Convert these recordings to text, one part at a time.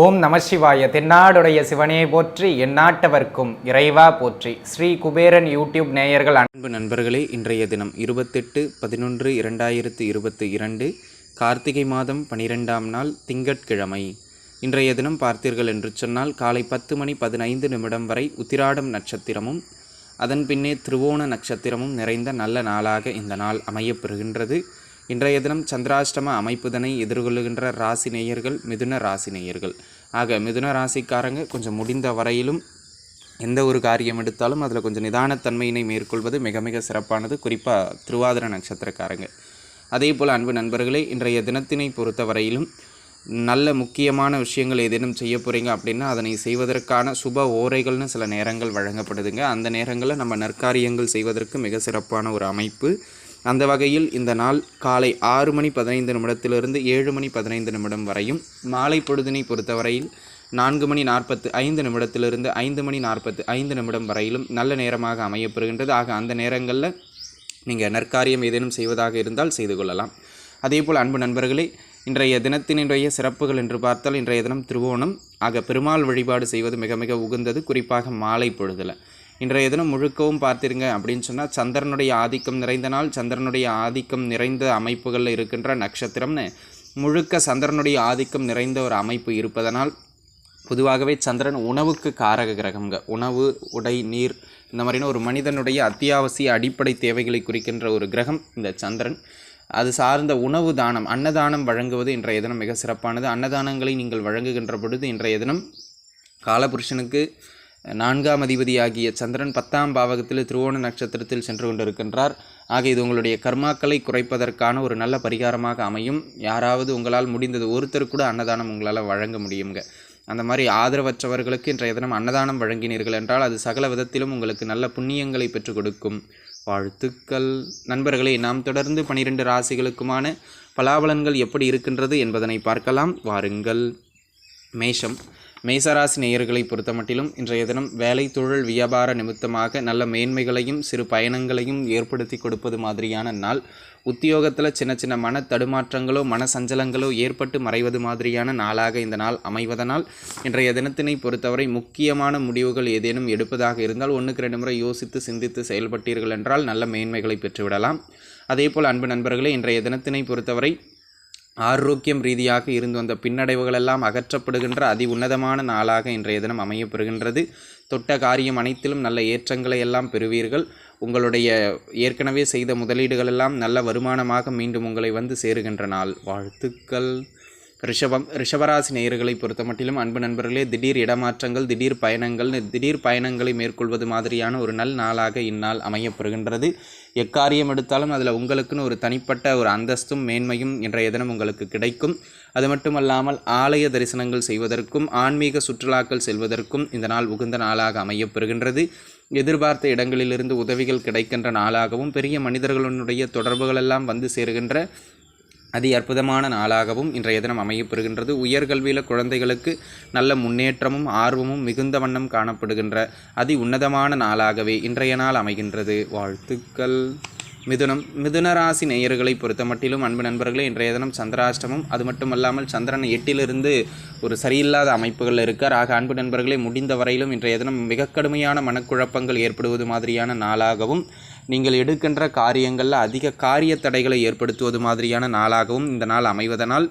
ஓம் நம சிவாய. தென்னாடுடைய சிவனே போற்றி எந்நாட்டவர்க்கும் இறைவா போற்றி. ஸ்ரீ குபேரன் யூடியூப் நேயர்கள் அன்பு நண்பர்களே இன்றைய தினம் இருபத்தெட்டு பதினொன்று இரண்டாயிரத்து இருபத்தி இரண்டு கார்த்திகை மாதம் பனிரெண்டாம் நாள் திங்கட்கிழமை. இன்றைய தினம் பார்த்தீர்கள் என்று சொன்னால் காலை பத்து மணி பதினைந்து நிமிடம் வரை உத்திராடம் நட்சத்திரமும் அதன் பின்னே திருவோண நட்சத்திரமும் நிறைந்த நல்ல நாளாக இந்த நாள் அமையப்பெறுகின்றது. இன்றைய தினம் சந்திராஷ்டம அமைப்புதனை எதிர்கொள்ளுகின்ற ராசி நேயர்கள் மிதுன ராசி நேயர்கள். ஆக மிதுன ராசிக்காரங்க கொஞ்சம் முடிந்த வரையிலும் எந்த ஒரு காரியம் எடுத்தாலும் அதில் கொஞ்சம் நிதானத்தன்மையினை மேற்கொள்வது மிக மிக சிறப்பானது. குறிப்பாக திருவாதிர நட்சத்திரக்காரங்க. அதே போல் அன்பு நண்பர்களே இன்றைய தினத்தினை பொறுத்தவரையிலும் நல்ல முக்கியமான விஷயங்கள் ஏதேனும் செய்ய போகிறீங்க அப்படின்னா அதனை செய்வதற்கான சுப ஓரைகள்னு சில நேரங்கள் வழங்கப்படுதுங்க. அந்த நேரங்களில் நம்ம நற்காரியங்கள் செய்வதற்கு மிக சிறப்பான ஒரு அமைப்பு. அந்த வகையில் இந்த நாள் காலை ஆறு மணி பதினைந்து நிமிடத்திலிருந்து ஏழு மணி பதினைந்து நிமிடம் வரையும் மாலை பொழுதினை பொறுத்தவரையில் நான்கு மணி நாற்பத்து ஐந்து நிமிடத்திலிருந்து ஐந்து மணி நாற்பத்து ஐந்து நிமிடம் வரையிலும் நல்ல நேரமாக அமையப்பெறுகின்றது ஆக அந்த நேரங்களில் நீங்கள் நற்காரியம் ஏதேனும் செய்வதாக இருந்தால் செய்து கொள்ளலாம். அதேபோல் அன்பு நண்பர்களே இன்றைய தினத்தினுடைய சிறப்புகள் என்று பார்த்தால் இன்றைய தினம் திருவோணம். ஆக பெருமாள் வழிபாடு செய்வது மிக மிக உகந்தது. குறிப்பாக மாலை பொழுதில். இன்றைய தினம் முழுக்கவும் பார்த்திருங்க அப்படின்னு சொன்னால் சந்திரனுடைய ஆதிக்கம் நிறைந்த நாள் சந்திரனுடைய ஆதிக்கம் நிறைந்த அமைப்புகளில் இருக்கின்ற நட்சத்திரம்னு முழுக்க சந்திரனுடைய ஆதிக்கம் நிறைந்த ஒரு அமைப்பு இருப்பதனால் பொதுவாகவே சந்திரன் உணவுக்கு காரக கிரகங்க உணவு உடை நீர் இந்த மாதிரியான ஒரு மனிதனுடைய அத்தியாவசிய அடிப்படை தேவைகளை குறிக்கின்ற ஒரு கிரகம் இந்த சந்திரன். அது சார்ந்த உணவு தானம் அன்னதானம் வழங்குவது இன்றைய தினம் மிக சிறப்பானது. அன்னதானங்களை நீங்கள் வழங்குகின்ற பொழுது இன்றைய தினம் காலபுருஷனுக்கு நான்காம் அதிபதியாகிய சந்திரன் பத்தாம் பாவகத்தில் திருவோண நட்சத்திரத்தில் சென்று கொண்டிருக்கின்றார். ஆக இது உங்களுடைய கர்மாக்களை குறைப்பதற்கான ஒரு நல்ல பரிகாரமாக அமையும். யாராவது உங்களால் முடிந்தது ஒருத்தர் கூட அன்னதானம் உங்களால் வழங்க முடியுங்க. அந்த மாதிரி ஆதரவற்றவர்களுக்கு இன்றைய தினம் அன்னதானம் வழங்கினீர்கள் என்றால் அது சகல விதத்திலும் உங்களுக்கு நல்ல புண்ணியங்களை பெற்றுக் கொடுக்கும். வாழ்த்துக்கள். நண்பர்களே நாம் தொடர்ந்து பனிரெண்டு ராசிகளுக்குமான பலாபலன்கள் எப்படி இருக்கின்றது என்பதனை பார்க்கலாம். வாருங்கள். மேஷம். மேசராசி நேயர்களை பொறுத்தமட்டிலும் இன்றைய தினம் வேலை தொழில் வியாபார நிமித்தமாக நல்ல மேன்மைகளையும் சிறு பயணங்களையும் ஏற்படுத்தி கொடுப்பது மாதிரியான நாள். உத்தியோகத்தில் சின்ன சின்ன மன தடுமாற்றங்களோ மன சஞ்சலங்களோ ஏற்பட்டு மறைவது மாதிரியான நாளாக இந்த நாள் அமைவதனால் இன்றைய தினத்தினை பொறுத்தவரை முக்கியமான முடிவுகள் ஏதேனும் எடுப்பதாக இருந்தால் ஒன்றுக்கு ரெண்டு முறை யோசித்து சிந்தித்து செயல்பட்டீர்கள் என்றால் நல்ல மேன்மைகளை பெற்றுவிடலாம். அதேபோல் அன்பு நண்பர்களே இன்றைய தினத்தினை பொறுத்தவரை ஆரோக்கியம் ரீதியாக இருந்து வந்த பின்னடைவுகளெல்லாம் அகற்றப்படுகின்ற அதி உன்னதமான நாளாக இன்றைய தினம் அமையப்பெறுகின்றது. தொட்ட காரியம் அனைத்திலும் நல்ல ஏற்றங்களை எல்லாம் பெறுவீர்கள். உங்களுடைய ஏற்கனவே செய்த முதலீடுகள் எல்லாம் நல்ல வருமானமாக மீண்டும் உங்களை வந்து சேருகின்ற நாள். வாழ்த்துக்கள். ரிஷபம் ரிஷபராசி நேயர்களை பொறுத்தமட்டிலும் அன்பு நண்பர்களே திடீர் இடமாற்றங்கள் திடீர் பயணங்கள் திடீர் பயணங்களை மேற்கொள்வது மாதிரியான ஒரு நல் நாளாக இந்நாள் அமையப்பெறுகின்றது. எக்காரியம் எடுத்தாலும் அதில் உங்களுக்குன்னு ஒரு தனிப்பட்ட ஒரு அந்தஸ்தும் மேன்மையும் இன்றைய தினம் உங்களுக்கு கிடைக்கும். அது மட்டுமல்லாமல் ஆலய தரிசனங்கள் செய்வதற்கும் ஆன்மீக சுற்றுலாக்கள் செல்வதற்கும் இந்த நாள் உகந்த நாளாக அமையப்பெறுகின்றது. எதிர்பார்த்த இடங்களிலிருந்து உதவிகள் கிடைக்கின்ற நாளாகவும் பெரிய மனிதர்களுடைய தொடர்புகளெல்லாம் வந்து சேருகின்ற அதி அற்புதமான நாளாகவும் இன்றைய தினம் அமையப்பெறுகின்றது. உயர்கல்வியில் குழந்தைகளுக்கு நல்ல முன்னேற்றமும் ஆர்வமும் மிகுந்த வண்ணம் காணப்படுகின்ற அதி உன்னதமான நாளாகவே இன்றைய நாள் அமைகின்றது. வாழ்த்துக்கள். மிதுனம் மிதுனராசி நேயர்களை பொறுத்த மட்டிலும் அன்பு நண்பர்களே இன்றைய தினம் சந்திராஷ்டமம். அது மட்டுமல்லாமல் சந்திரன் எட்டிலிருந்து ஒரு சரியில்லாத அமைப்புகள் இருக்கார். ஆக அன்பு நண்பர்களே முடிந்த வரையிலும் இன்றைய தினம் மிக கடுமையான மனக்குழப்பங்கள் ஏற்படுவது மாதிரியான நாளாகவும் நீங்கள் எடுக்கின்ற காரியங்களில் அதிக காரிய தடைகளை ஏற்படுத்துவது மாதிரியான நாளாகவும் இந்த நாள் அமைவதனால்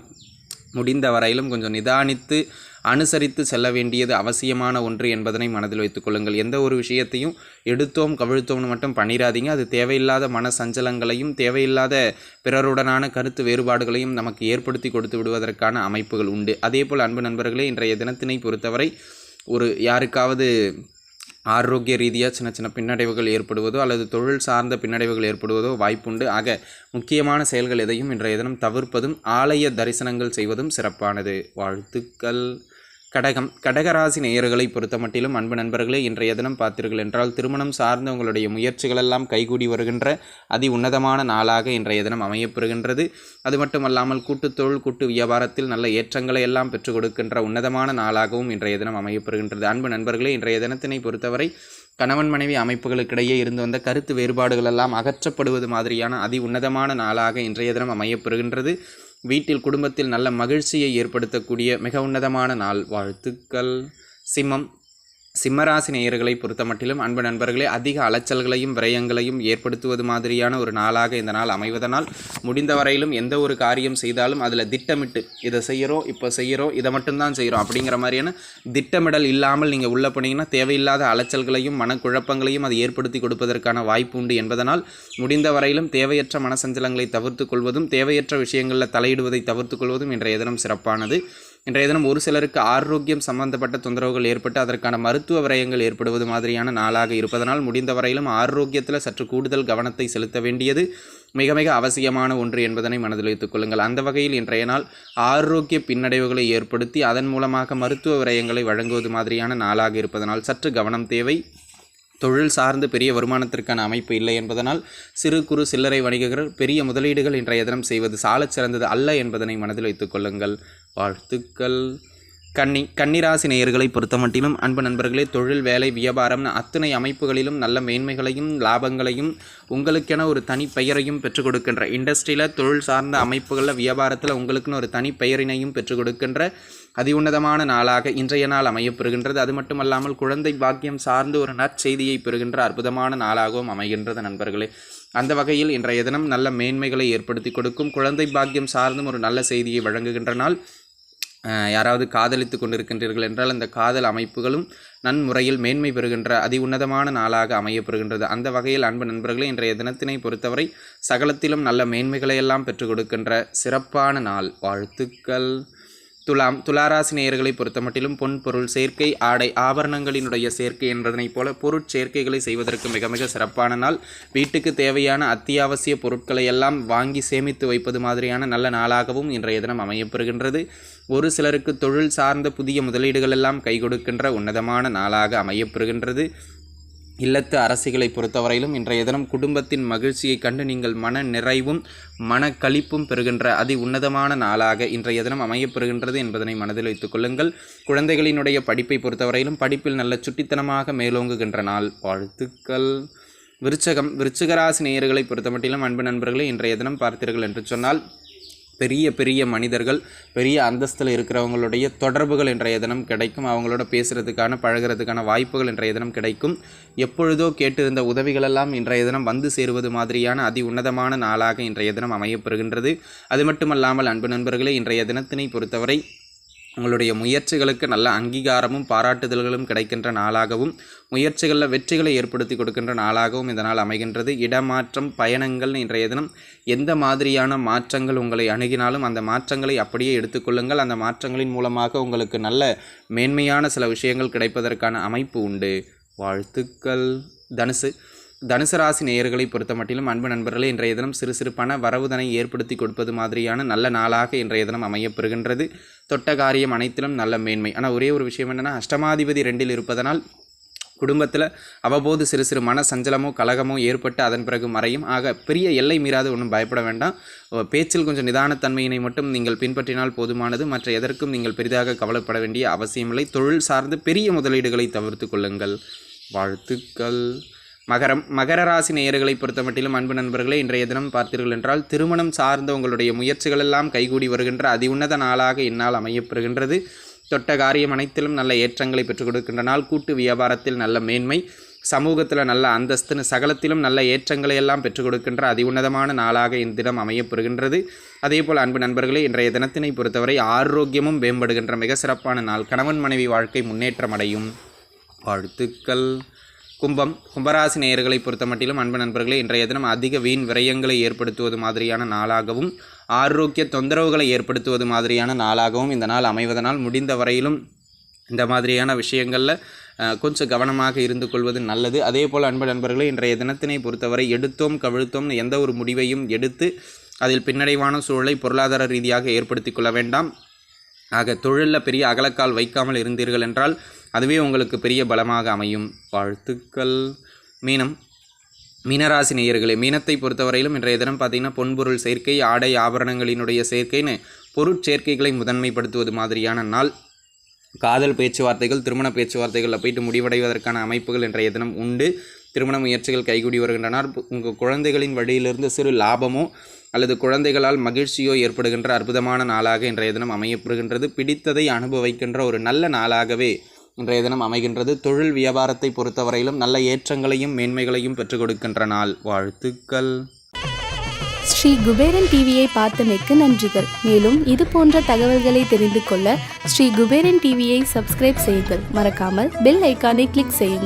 முடிந்த வரையிலும் கொஞ்சம் நிதானித்து அனுசரித்து செல்ல வேண்டியது அவசியமான ஒன்று என்பதனை மனதில் வைத்துக்கொள்ளுங்கள் எந்த ஒரு விஷயத்தையும் எடுத்தோம் கவிழ்த்தோம்னு மட்டும் பண்ணிடாதீங்க அது தேவையில்லாத மன சஞ்சலங்களையும் தேவையில்லாத பிறருடனான கருத்து வேறுபாடுகளையும் நமக்கு ஏற்படுத்தி கொடுத்து விடுவதற்கான அமைப்புகள் உண்டு. அதேபோல் அன்பு நண்பர்களே இன்றைய தினத்தினை பொறுத்தவரை ஒரு யாருக்காவது ஆரோக்கிய ரீதியாக சின்ன சின்ன பின்னடைவுகள் ஏற்படுவதோ அல்லது தொழில் சார்ந்த பின்னடைவுகள் ஏற்படுவதோ வாய்ப்புண்டு. ஆக முக்கியமான செயல்கள் எதையும் இன்றைய தினம் தவிர்ப்பதும் ஆலய தரிசனங்கள் செய்வதும் சிறப்பானது. வாழ்த்துக்கள். கடகம் கடகராசி நேயர்களை பொறுத்த மட்டிலும் அன்பு நண்பர்களே இன்றைய தினம் பார்த்தீர்கள் என்றால் திருமணம் சார்ந்த உங்களுடைய முயற்சிகளெல்லாம் கைகூடி வருகின்ற அதி உன்னதமான நாளாக இன்றைய தினம் அமையப்பெறுகின்றது. அது மட்டுமல்லாமல் கூட்டுத்தொழில் கூட்டு வியாபாரத்தில் நல்ல ஏற்றங்களை எல்லாம் பெற்றுக் கொடுக்கின்ற உன்னதமான நாளாகவும் இன்றைய தினம் அமையப்பெறுகின்றது. அன்பு நண்பர்களே இன்றைய தினத்தினை பொறுத்தவரை கணவன் மனைவி அமைப்புகளுக்கிடையே இருந்து வந்த கருத்து வேறுபாடுகள் எல்லாம் அகற்றப்படுவது மாதிரியான அதி உன்னதமான நாளாக இன்றைய தினம் அமையப்பெறுகின்றது. வீட்டில் குடும்பத்தில் நல்ல மகிழ்ச்சியை ஏற்படுத்தக்கூடிய மிக உன்னதமான நாள். வாழ்த்துக்கள். சிம்மம் சிம்மராசி நேயர்களை பொறுத்தமட்டிலும் அன்பு நண்பர்களே அதிக அலைச்சல்களையும் விரயங்களையும் ஏற்படுத்துவது மாதிரியான ஒரு நாளாக இந்த நாள் அமைவதனால் முடிந்த வரையிலும் எந்த ஒரு காரியம் செய்தாலும் அதில் திட்டமிட்டு இதை செய்கிறோம் இப்போ செய்கிறோம் இதை மட்டும்தான் செய்கிறோம் அப்படிங்கிற மாதிரியான திட்டமிடல் இல்லாமல் நீங்கள் உள்ள போனீங்கன்னா தேவையில்லாத அலைச்சல்களையும் மனக்குழப்பங்களையும் அது ஏற்படுத்தி கொடுப்பதற்கான வாய்ப்பு உண்டு என்பதனால் முடிந்த வரையிலும் தேவையற்ற மனசஞ்சலங்களை தவிர்த்து கொள்வதும் தேவையற்ற விஷயங்களில் தலையிடுவதை தவிர்த்து கொள்வதும் இன்றைய தினம் சிறப்பானது. இன்றைய தினம் ஒரு சிலருக்கு ஆரோக்கியம் சம்பந்தப்பட்ட தொந்தரவுகள் ஏற்பட்டு அதற்கான மருத்துவ விரயங்கள் ஏற்படுவது மாதிரியான நாளாக இருப்பதனால் முடிந்த வரையிலும் ஆரோக்கியத்தில் சற்று கூடுதல் கவனத்தை செலுத்த வேண்டியது மிக மிக அவசியமான ஒன்று என்பதனை மனதில் வைத்துக் கொள்ளுங்கள். அந்த வகையில் இன்றைய நாள் ஆரோக்கிய பின்னடைவுகளை ஏற்படுத்தி அதன் மூலமாக மருத்துவ விரயங்களை வழங்குவது மாதிரியான நாளாக இருப்பதனால் சற்று கவனம் தேவை. தொழில் சார்ந்து பெரிய வருமானத்திற்கான அமைப்பு இல்லை என்பதனால் சிறு குறு சில்லறை வணிகர்கள் பெரிய முதலீடுகள் இன்றைய தினம் செய்வது சாலச் சிறந்தது அல்ல என்பதனை மனதில் வைத்துக் கொள்ளுங்கள். வாழ்த்துக்கள். கன்னி கன்னிராசி நேயர்களை பொறுத்தமட்டிலும் அன்பு நண்பர்களே தொழில் வேலை வியாபாரம் அத்தனை அமைப்புகளிலும் நல்ல மேன்மைகளையும் லாபங்களையும் உங்களுக்கென ஒரு தனி பெயரையும் பெற்றுக் கொடுக்கின்ற இண்டஸ்ட்ரியில் தொழில் சார்ந்த அமைப்புகளில் வியாபாரத்தில் உங்களுக்குன்னு ஒரு தனி பெயரினையும் பெற்றுக் கொடுக்கின்ற அதி உன்னதமான நாளாக இன்றைய நாள் அமையப்பெறுகின்றது அது மட்டுமல்லாமல் குழந்தை பாக்கியம் சார்ந்து ஒரு நற்செய்தியை பெறுகின்ற அற்புதமான நாளாகவும் அமைகின்றது நண்பர்களே. அந்த வகையில் இன்றைய தினம் நல்ல மேன்மைகளை ஏற்படுத்தி கொடுக்கும் குழந்தை பாக்கியம் சார்ந்தும் ஒரு நல்ல செய்தியை வழங்குகின்ற நாள். யாராவது காதலித்து கொண்டிருக்கின்றீர்கள் என்றால் அந்த காதல் அமைப்புகளும் நன்முறையில் மேன்மை பெறுகின்ற அதி உன்னதமான நாளாக அமையப்பெறுகின்றது. அந்த வகையில் அன்பு நண்பர்களே இன்றைய தினத்தினை பொறுத்தவரை சகலத்திலும் நல்ல மேன்மைகளை எல்லாம் பெற்றுக் கொடுக்கின்ற சிறப்பான நாள். வாழ்த்துக்கள். துலாம் துளாராசி நேயர்களை பொறுத்தமட்டிலும் பொன் பொருள் சேர்க்கை ஆடை ஆபரணங்களினுடைய சேர்க்கை என்பதனைப் போல பொருட்சேர்க்கைகளை செய்வதற்கு மிக மிக சிறப்பான நாள். வீட்டுக்கு தேவையான அத்தியாவசிய பொருட்களை எல்லாம் வாங்கி சேமித்து வைப்பது மாதிரியான நல்ல நாளாகவும் இன்றைய தினம் அமையப்பெறுகின்றது. ஒரு சிலருக்கு தொழில் சார்ந்த புதிய முதலீடுகள் எல்லாம் கை கொடுக்கின்ற உன்னதமான நாளாக அமையப்பெறுகின்றது. இல்லத்து அரசிகளை பொறுத்தவரையிலும் இன்றைய தினம் குடும்பத்தின் மகிழ்ச்சியை கண்டு நீங்கள் மன நிறைவும் மனக்களிப்பும் பெறுகின்ற அதி உன்னதமான நாளாக இன்றைய தினம் அமையப்பெறுகின்றது என்பதனை மனதில் வைத்துக் கொள்ளுங்கள். குழந்தைகளினுடைய படிப்பை பொறுத்தவரையிலும் படிப்பில் நல்ல சுட்டித்தனமாக மேலோங்குகின்ற நாள். வாழ்த்துக்கள். விருச்சகம் விருச்சிகராசி நேயர்களை பொறுத்தமட்டிலும் அன்பு நண்பர்களே இன்றைய தினம் பார்த்தீர்கள் என்று சொன்னால் பெரிய பெரிய மனிதர்கள் பெரிய அந்தஸ்தில் இருக்கிறவங்களுடைய தொடர்புகள் இன்றைய தினம் கிடைக்கும். அவங்களோட பேசுகிறதுக்கான பழகுறதுக்கான வாய்ப்புகள் இன்றைய தினம் கிடைக்கும். எப்பொழுதோ கேட்டிருந்த உதவிகளெல்லாம் இன்றைய தினம் வந்து சேருவது மாதிரியான அதி உன்னதமான நாளாக இன்றைய தினம் அமையப்பெறுகின்றது அது மட்டுமல்லாமல் அன்பு நண்பர்களே இன்றைய தினத்தினை பொறுத்தவரை உங்களுடைய முயற்சிகளுக்கு நல்ல அங்கீகாரமும் பாராட்டுதல்களும் கிடைக்கின்ற நாளாகவும் முயற்சிகளில் வெற்றிகளை ஏற்படுத்தி கொடுக்கின்ற நாளாகவும் இதனால் அமைகின்றது. இடமாற்றம் பயணங்கள் இன்றைய தினம் எந்த மாதிரியான மாற்றங்கள் உங்களை அணுகினாலும் அந்த மாற்றங்களை அப்படியே எடுத்துக்கொள்ளுங்கள் அந்த மாற்றங்களின் மூலமாக உங்களுக்கு நல்ல மேன்மையான சில விஷயங்கள் கிடைப்பதற்கான அமைப்பு உண்டு. வாழ்த்துக்கள் தனுசு. தனுசு ராசி நேயர்களை பொறுத்த மட்டிலும் அன்பு நண்பர்களே இன்றைய தினம் சிறு சிறு பண வரவுதனை ஏற்படுத்தி கொடுப்பது மாதிரியான நல்ல நாளாக இன்றைய தினம் அமையப்பெறுகின்றது. தொட்ட காரியம் அனைத்திலும் நல்ல மேன்மை. ஆனால் ஒரே ஒரு விஷயம் என்னென்னா அஷ்டமாதிபதி ரெண்டில் இருப்பதனால் குடும்பத்தில் அவ்வப்போது சிறு சிறு மன சஞ்சலமோ கலகமோ ஏற்பட்டு அதன் பிறகு மறையும். ஆக பெரிய எல்லை மீறாது ஒன்றும் பயப்பட வேண்டாம். பேச்சில் கொஞ்சம் நிதானத்தன்மையினை மட்டும் நீங்கள் பின்பற்றினால் போதுமானது. மற்ற எதற்கும் நீங்கள் பெரிதாக கவலைப்பட வேண்டிய அவசியமில்லை. தொழில் சார்ந்து பெரிய முதலீடுகளை தவிர்த்து கொள்ளுங்கள். வாழ்த்துக்கள். மகரம் மகர ராசி நேயர்களை பொறுத்தமட்டிலும் அன்பு நண்பர்களே இன்றைய தினம் பார்த்தீர்கள் என்றால் திருமணம் சார்ந்த உங்களுடைய முயற்சிகள் எல்லாம் கைகூடி வருகின்ற அதி உன்னத நாளாக இந்நாள் அமையப்பெறுகின்றது. தொட்ட காரியம் அனைத்திலும் நல்ல ஏற்றங்களை பெற்றுக் கொடுக்கின்ற நாள். கூட்டு வியாபாரத்தில் நல்ல மேன்மை சமூகத்தில் நல்ல அந்தஸ்துன்னு சகலத்திலும் நல்ல ஏற்றங்களை எல்லாம் பெற்றுக் கொடுக்கின்ற அதி உன்னதமான நாளாக இந்த தினம் அமையப்பெறுகின்றது. அதேபோல் அன்பு நண்பர்களே இன்றைய தினத்தினை பொறுத்தவரை ஆரோக்கியமும் மேம்படுகின்ற மிக சிறப்பான நாள். கணவன் மனைவி வாழ்க்கை முன்னேற்றம் அடையும். வாழ்த்துக்கள். கும்பம் கும்பராசி நேயர்களை பொறுத்தமட்டிலும் அன்பு நண்பர்களே இன்றைய தினம் அதிக வீண் விரயங்களை ஏற்படுத்துவது மாதிரியான நாளாகவும் ஆரோக்கிய தொந்தரவுகளை ஏற்படுத்துவது மாதிரியான நாளாகவும் இந்த நாள் அமைவதனால் முடிந்த வரையிலும் இந்த மாதிரியான விஷயங்களில் கொஞ்சம் கவனமாக இருந்து கொள்வது நல்லது. அதே போல் அன்பு நண்பர்களே இன்றைய தினத்தினை பொறுத்தவரை எடுத்தோம் கவிழ்த்தோம்னு எந்த ஒரு முடிவையும் எடுத்து அதில் பின்னடைவான சூழலை பொருளாதார ரீதியாக ஏற்படுத்தி கொள்ள வேண்டாம். ஆக தொழிலில் பெரிய அகலக்கால் வைக்காமல் இருந்தீர்கள் என்றால் அதுவே உங்களுக்கு பெரிய பலமாக அமையும். வாழ்த்துக்கள். மீனம். மீனராசி நேயர்களே மீனத்தை பொறுத்தவரையிலும் இன்றைய தினம் பார்த்தீங்கன்னா பொன்பொருள் சேர்க்கை ஆடை ஆபரணங்களினுடைய சேர்க்கைன்னு பொருட்சேர்க்கைகளை முதன்மைப்படுத்துவது மாதிரியான நாள். காதல் பேச்சுவார்த்தைகள் திருமண பேச்சுவார்த்தைகளில் போயிட்டு முடிவடைவதற்கான அமைப்புகள் இன்றைய தினம் உண்டு. திருமண முயற்சிகள் கைகூடி வருகின்றனர் உங்கள் குழந்தைகளின் வழியிலிருந்து சிறு லாபமோ அல்லது குழந்தைகளால் மகிழ்ச்சியோ ஏற்படுகின்ற அற்புதமான நாளாக இன்றைய தினம் அமையப்படுகின்றது பிடித்ததை அனுபவிக்கின்ற ஒரு நல்ல நாளாகவே இன்றைய தினம் அமைகின்றது. தொழில் வியாபாரத்தை பொறுத்தவரையிலும் நல்ல ஏற்றங்களையும் மேன்மைகளையும் பெற்றுக் கொடுக்கின்ற நாள். வாழ்த்துக்கள். ஸ்ரீ குபேரன் டிவியை பார்த்தமைக்கு நன்றிகள். மேலும் இது போன்ற தகவல்களை தெரிந்து கொள்ள ஸ்ரீ குபேரன் டிவியை சப்ஸ்கிரைப் செய்யுங்கள். மறக்காமல் பெல் ஐக்கானை கிளிக் செய்யுங்கள்.